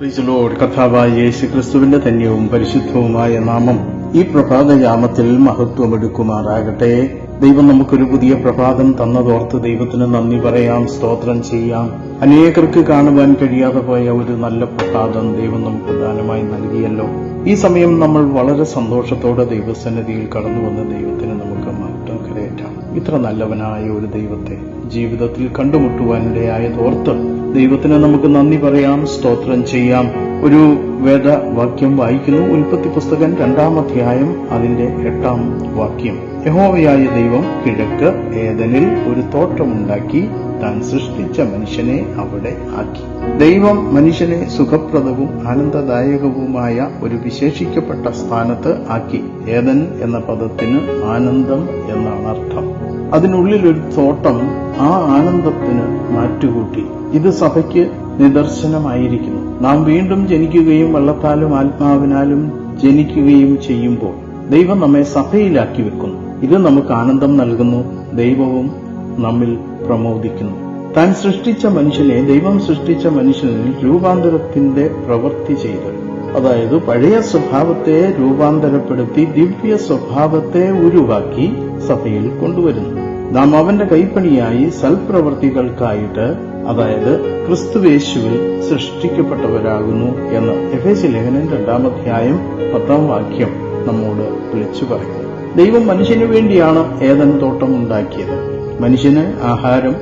പ്രീസലോട് കഥാവായ യേശു ക്രിസ്തുവിന്റെ ധന്യവും പരിശുദ്ധവുമായ നാമം ഈ പ്രഭാതയാമത്തിൽ മഹത്വമെടുക്കുമാറാകട്ടെ. ദൈവം നമുക്കൊരു പുതിയ പ്രഭാതം തന്നതോർത്ത് ദൈവത്തിന് നന്ദി പറയാം സ്തോത്രം ചെയ്യാം. അനേകർക്ക് കാണുവാൻ കഴിയാതെ പോയ ഒരു നല്ല പ്രഭാതം ദൈവം നമുക്ക് ദാനമായി നൽകിയല്ലോ. ഈ സമയം നമ്മൾ വളരെ സന്തോഷത്തോടെ ദൈവസന്നിധിയിൽ കടന്നു വന്ന ദൈവത്തിന് നമുക്ക് കരയേറ്റാം ഇത്ര നല്ലവനായ ഒരു ദൈവത്തെ ജീവിതത്തിൽ കണ്ടുമുട്ടുവാനിടയായതോർത്ത് ദൈവത്തിന് നമുക്ക് നന്ദി പറയാം സ്തോത്രം ചെയ്യാം. ഒരു വേദവാക്യം വായിക്കുന്നു. ഉൽപ്പത്തി പുസ്തകം രണ്ടാം അധ്യായം അതിന്റെ എട്ടാം വാക്യം. യഹോവയായ ദൈവം കിഴക്ക് ഏതനിൽ ഒരു തോട്ടമുണ്ടാക്കി താൻ സൃഷ്ടിച്ച മനുഷ്യനെ അവിടെ ആക്കി. ദൈവം മനുഷ്യനെ സുഖപ്രദവും ആനന്ദദായകവുമായ ഒരു വിശേഷിക്കപ്പെട്ട സ്ഥാനത്ത് ആക്കി. ഏതൻ എന്ന പദത്തിന് ആനന്ദം എന്നാണ് അർത്ഥം. അതിനുള്ളിലൊരു തോട്ടം ആ ആനന്ദത്തിന് മാറ്റുകൂട്ടി. ഇത് സഭയ്ക്ക് നിദർശനമായിരിക്കുന്നു. നാം വീണ്ടും ജനിക്കുകയും വെള്ളത്താലും ആത്മാവിനാലും ജനിക്കുകയും ചെയ്യുമ്പോൾ ദൈവം നമ്മെ സഭയിലാക്കി വെക്കുന്നു. ഇത് നമുക്ക് ആനന്ദം നൽകുന്നു. ദൈവവും നമ്മിൽ പ്രമോദിക്കുന്നു. താൻ സൃഷ്ടിച്ച മനുഷ്യനെ ദൈവം സൃഷ്ടിച്ച മനുഷ്യനിൽ രൂപാന്തരത്തിന്റെ പ്രവൃത്തി ചെയ്തു. അതായത് പഴയ സ്വഭാവത്തെ രൂപാന്തരപ്പെടുത്തി ദിവ്യ സ്വഭാവത്തെ ഉരുവാക്കി സഭയിൽ കൊണ്ടുവരുന്നു. നാം അവന്റെ കൈപ്പണിയായി സൽപ്രവൃത്തികൾക്കായിട്ട് അതായത് ക്രിസ്തുവേശുവിൽ സൃഷ്ടിക്കപ്പെട്ടവരാകുന്നു എന്ന് എഫ് എ ലേഖനൻ രണ്ടാമധ്യായം പത്താം വാക്യം നമ്മോട് വിളിച്ചു പറയുന്നു. ദൈവം മനുഷ്യനു വേണ്ടിയാണ് ഏതൻ തോട്ടം ഉണ്ടാക്കിയത്. മനുഷ്യന് ആഹാരം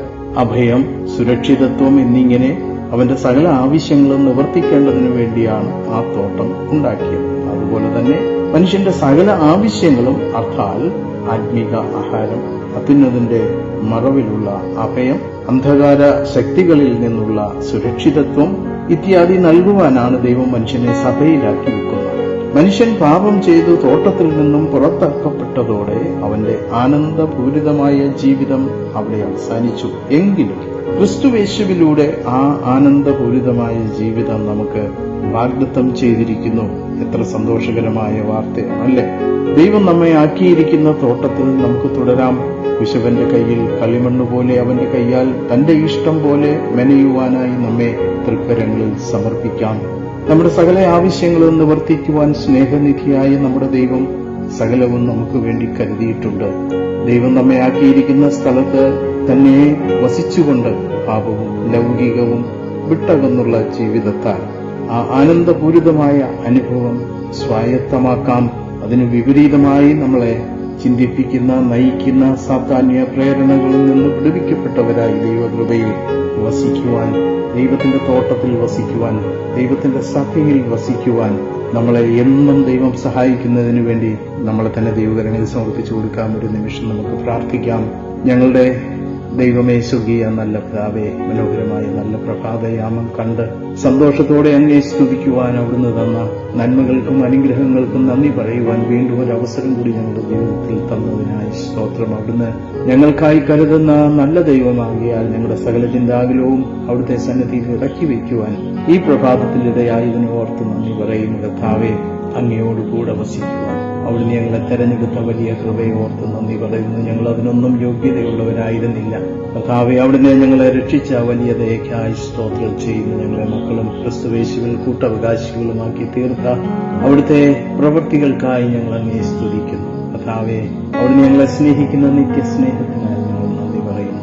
അഭയം സുരക്ഷിതത്വം എന്നിങ്ങനെ അവന്റെ സകല ആവശ്യങ്ങളും നിവർത്തിക്കേണ്ടതിനു വേണ്ടിയാണ് ആ തോട്ടം ഉണ്ടാക്കിയത്. അതുപോലെ തന്നെ മനുഷ്യന്റെ സകല ആവശ്യങ്ങളും അർത്ഥാൽ ആത്മീക ആഹാരം അത്യുന്നതിന്റെ മറവിലുള്ള അഭയം അന്ധകാര ശക്തികളിൽ നിന്നുള്ള സുരക്ഷിതത്വം ഇത്യാദി നൽകുവാനാണ് ദൈവം മനുഷ്യനെ സഭയിലാക്കി വെക്കുന്നത് മനുഷ്യൻ പാപം ചെയ്തു തോട്ടത്തിൽ നിന്നും പുറത്താക്കപ്പെട്ടതോടെ അവന്റെ ആനന്ദപൂരിതമായ ജീവിതം അവിടെ അവസാനിച്ചു. എങ്കിലും ക്രിസ്തുവേശുവിലൂടെ ആ ആനന്ദപൂരിതമായ ജീവിതം നമുക്ക് വാഗ്ദത്തം ചെയ്തിരിക്കുന്നു. എത്ര സന്തോഷകരമായ വാർത്തയാണല്ലേ? ദൈവം നമ്മെ ആക്കിയിരിക്കുന്ന തോട്ടത്തിൽ നമുക്ക് തുടരാം. കുശവന്റെ കയ്യിൽ കളിമണ്ണ് പോലെ അവന്റെ കൈയാൽ തന്റെ ഇഷ്ടം പോലെ മെനയുവാനായി നമ്മെ തൃക്കരങ്ങളിൽ സമർപ്പിക്കാം. നമ്മുടെ സകല ആവശ്യങ്ങളും നിവർത്തിക്കുവാൻ സ്നേഹനിധിയായ നമ്മുടെ ദൈവം സകലവും നമുക്ക് വേണ്ടി കരുതിയിട്ടുണ്ട്. ദൈവം നമ്മെ ആക്കിയിരിക്കുന്ന സ്ഥലത്ത് തന്നെ വസിച്ചുകൊണ്ട് പാപവും ലൗകികവും വിട്ടകന്നുള്ള ജീവിതത്താൽ ആ ആനന്ദപൂരിതമായ അനുഭവം സ്വായത്തമാക്കാം. അതിന് വിപരീതമായി നമ്മളെ ചിന്തിപ്പിക്കുന്ന നയിക്കുന്ന സാധാന്യ പ്രേരണകളിൽ നിന്ന് വിടുവിക്കപ്പെട്ടവരായി ദൈവകൃപയിൽ വസിക്കുവാൻ ദൈവത്തിന്റെ തോട്ടത്തിൽ വസിക്കുവാൻ ദൈവത്തിന്റെ സഭയിൽ വസിക്കുവാൻ നമ്മളെ എന്നും ദൈവം സഹായിക്കുന്നതിന് വേണ്ടി നമ്മളെ തന്നെ ദൈവകരങ്ങളിൽ സമർപ്പിച്ചു കൊടുക്കാൻ ഒരു നിമിഷം നമുക്ക് പ്രാർത്ഥിക്കാം. ഞങ്ങളുടെ ദൈവമേ സ്വകീയ നല്ല പിതാവേ മനോഹരമായ നല്ല പ്രഭാതയാമം കണ്ട് സന്തോഷത്തോടെ അങ്ങേ സ്തുതിക്കുവാൻ അവിടുന്ന് തന്ന നന്മകൾക്കും അനുഗ്രഹങ്ങൾക്കും നന്ദി പറയുവാൻ വീണ്ടും ഒരു അവസരം കൂടി ഞങ്ങളുടെ ജീവിതത്തിൽ തന്നതിനായി സ്തോത്രം അവിടുന്ന് ഞങ്ങൾക്കായി കരുതുന്ന നല്ല ദൈവമാകിയാൽ ഞങ്ങളുടെ സകല ചിന്താകുലവും അവിടുത്തെ സന്നിധിയിൽ ഇറക്കി വയ്ക്കുവാൻ ഈ പ്രഭാതത്തിൽ ഇടയായതിന് ഓർത്ത് നന്ദി പറയുന്നു. കർത്താവെ അങ്ങയോടുകൂടെ വസിക്കുവാൻ. അവിടുന്ന് ഞങ്ങളെ തെരഞ്ഞെടുത്ത വലിയ കൃപയെ ഓർത്ത് നന്ദി പറയുന്നു. ഞങ്ങൾ അതിനൊന്നും യോഗ്യതയുള്ളവരായിരുന്നില്ല. കർത്താവെ അവിടുന്ന് ഞങ്ങളെ രക്ഷിച്ച വലിയ ദയക്കായി സ്തോത്രം ചെയ്യുന്നു. ഞങ്ങളെ മക്കളും ക്രിസ്തുവേശുവിൽ കൂട്ടവകാശികളുമാക്കി തീർത്ത അവിടുത്തെ പ്രവൃത്തികൾക്കായി ഞങ്ങൾ അങ്ങേ സ്തുതിക്കുന്നു. കർത്താവെ അവിടുന്ന് ഞങ്ങളെ സ്നേഹിക്കുന്ന നിത്യ സ്നേഹത്തിനായി ഞങ്ങൾ നന്ദി പറയുന്നു.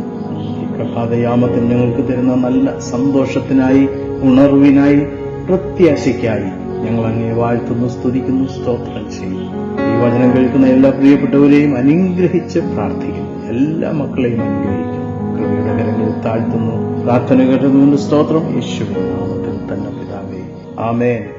ഈ പ്രഭാതയാമത്തിൽ ഞങ്ങൾക്ക് തരുന്ന നല്ല സന്തോഷത്തിനായി ഉണർവിനായി പ്രത്യാശയ്ക്കായി ഞങ്ങൾ അങ്ങേ വാഴ്ത്തുന്നു സ്തുതിക്കുന്നു സ്തോത്രം ചെയ്യുന്നു. ഈ വചനം കേൾക്കുന്ന എല്ലാ പ്രിയപ്പെട്ടവരെയും അനുഗ്രഹിച്ച് പ്രാർത്ഥിക്കുന്നു. എല്ലാ മക്കളെയും അനുഗ്രഹിക്കുന്നു. കൃപയുടെ കരങ്ങളിൽ താഴ്ത്തുന്നു. പ്രാർത്ഥന കേട്ടതുകൊണ്ട് സ്തോത്രം. യേശുവിൻ നാമത്തിൽ തന്നെ പിതാവേ. ആമേൻ.